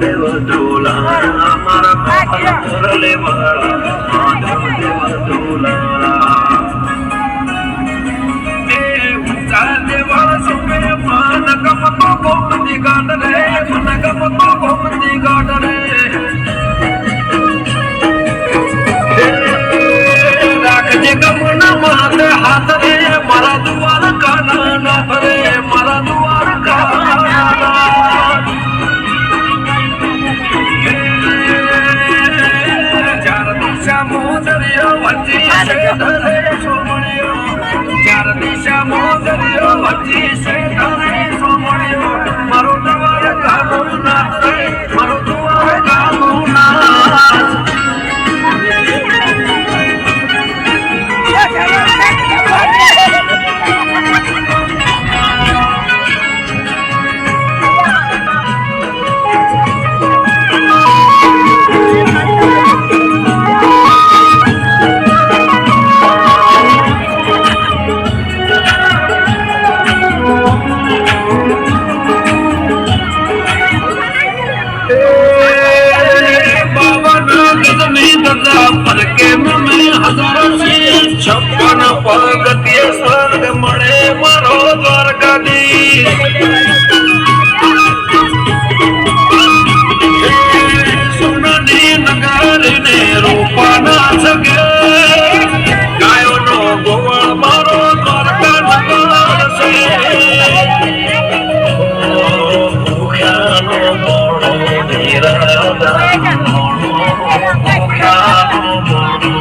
દેવ ધોલા મારા મોહન મુરલી વાળા મહાદેવ દેવ દેવાળ સુમે મન ગમતો ગાટ રે મન ગમતો ગોમતી ગાટ રે છે ધરે સોમણિયો ચાર દિશા મોગલ્યો વચ્ચે છપ્પન સંગ મળે મારો દ્વારકાધીશ. સોનાની નગારીને રૂપાના સગે ગાયોનો ગોવાળ મારો દ્વારકા નગર છે. મુખ્યાનો મોડો નિરાધાનો મોડો મુખ્યાનો મોડો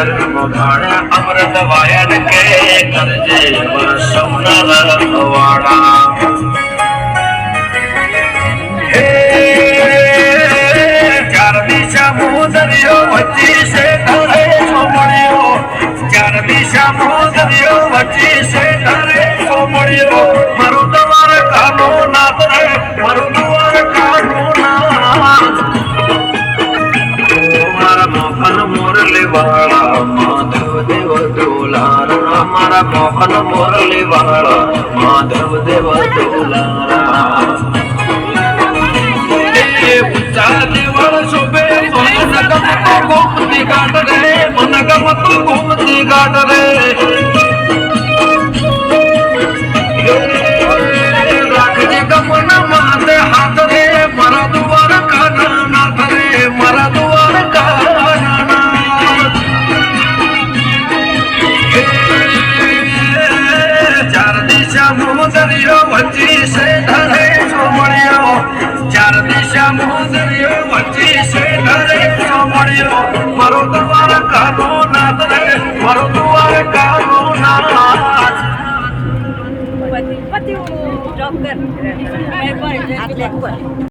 ભાડા અમૃત વાયન કે કરજે સોનલ વાળા ચાર દિશા મોદરિયો વચ્ચે છે ધરે સોમણિયો મોરલી વાળા માધવ દેવ દોલારા મારા મોહન મોરલી વાળા માધવ દેવ દોલારા ઊંચા દેવળ શોભે મન ગમતો ગોમતી ગાટ રે મન ગમતો ગોમતી ગાટ રે. વચ્ચે છે ધરે સોમણિયો. ચાર દિશા મોદરિયો વચ્ચે છે ધરે સોમણિયો. મારો દ્વાર કાનો નાથ રે મારો દ્વાર કાનો નાથ. પતિ પતિ હું જોબ કર આટલે